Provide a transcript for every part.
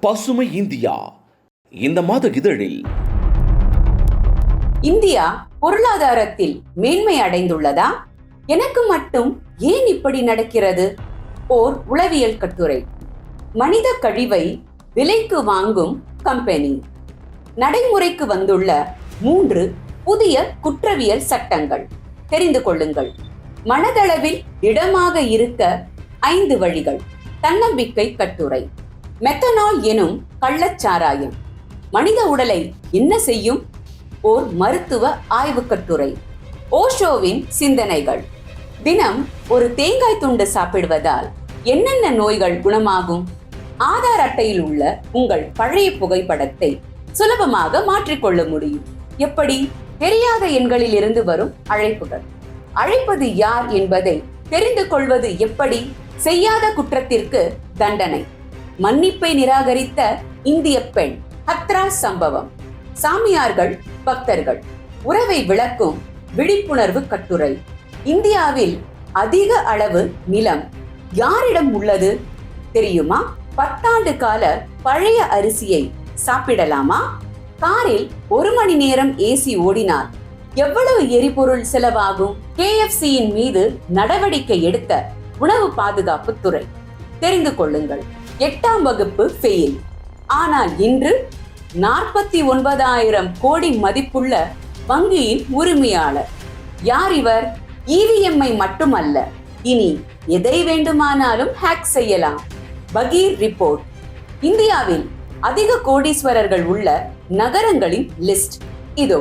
பசுமை இந்தியா. இந்த மாத இதழில். இந்தியா பொருளாதாரத்தில் மேன்மை அடைந்துள்ளதா? எனக்கு மட்டும் ஏன் இப்படி நடக்கிறது? ஓர் உளவியல் கட்டுரை. மனித கழிவை விலைக்கு வாங்கும் கம்பெனி. நடைமுறைக்கு வந்துள்ள மூன்று புதிய குற்றவியல் சட்டங்கள். தெரிந்து கொள்ளுங்கள். மனதளவில் திடமாக இருக்க ஐந்து வழிகள். தன்னம்பிக்கை கட்டுரை. மெத்தனால் எனும் கள்ளச்சாராயம். மனித உடலை என்ன செய்யும்? ஓர் மருத்துவ ஆய்வு கட்டுரை ஓஷோவின் சிந்தனைகள். தினம் ஒரு தேங்காய் துண்டு சாப்பிடுவதால் என்னென்ன நோய்கள் குணமாகும்? ஆதார் அட்டையில் உள்ள உங்கள் பழைய புகைப்படத்தை சுலபமாக மாற்றிக்கொள்ள முடியும். எப்படி? தெரியாத எண்களில் இருந்து வரும் அழைப்புகள். அழைப்பது யார் என்பதை தெரிந்து கொள்வது எப்படி? செய்யாத குற்றத்திற்கு தண்டனை. மன்னிப்பை நிராகரித்த இந்திய பெண். ஹத்ரா சம்பவம். சாமியார்கள் பக்தர்கள். உறவை விளக்கும் விழிப்புணர்வு கட்டுரை. இந்தியாவில் அதிக அளவு நிலம் யாரிடம் உள்ளது? தெரியுமா? பத்தாண்டு கால பழைய அரிசியை சாப்பிடலாமா? காரில் ஒரு மணி நேரம் ஏசி ஓடினார் எவ்வளவு எரிபொருள் செலவாகும்? கேஎஃப்சியின் மீது நடவடிக்கை எடுத்த உணவு பாதுகாப்புத்துறை தெரிந்து கொள்ளுங்கள். எட்டாம் வகுப்பு ஃபெயில் ஆனால் இன்று நாற்பத்தி ஒன்பதாயிரம் கோடி மதிப்புள்ள வங்கியின் உரிமையாளர். யார் இவர்? இவிஎம்ஐ மட்டுமல்ல. இனி எதை வேண்டுமானாலும் ஹேக் செய்யலாம். பகீர் ரிப்போர்ட் இந்தியாவில் அதிக கோடீஸ்வரர்கள் உள்ள நகரங்களின் லிஸ்ட் இதோ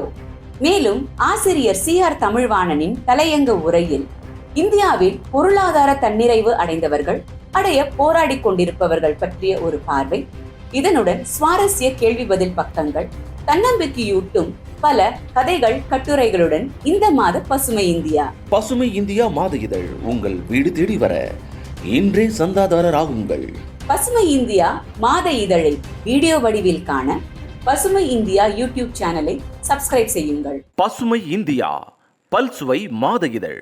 மேலும் ஆசிரியர் சி ஆர் தமிழ்வாணனின் தலையங்க உரையில் இந்தியாவில் பொருளாதார தன்னிறைவு அடைந்தவர்கள் அடைய போராடிக் கொண்டிருப்பவர்கள் பற்றிய ஒரு பார்வை. இதனுடன் சுவாரஸ்ய கேள்வி பதில் பக்கங்கள் தன்னம்பிக்கையூட்டும் பல கதைகள் கட்டுரைகளுடன் இந்த மாத பசுமை இந்தியா. பசுமை இந்தியா மாத இதழ் உங்கள் வீடு தேடி வர இன்றே சந்தாதாரர் ஆகுங்கள் பசுமை இந்தியா மாத இதழை வீடியோ வடிவில் காண பசுமை இந்தியா யூடியூப் சேனலை சப்ஸ்கிரைப் செய்யுங்கள். பசுமை இந்தியா பல்சுவை மாத இதழ்.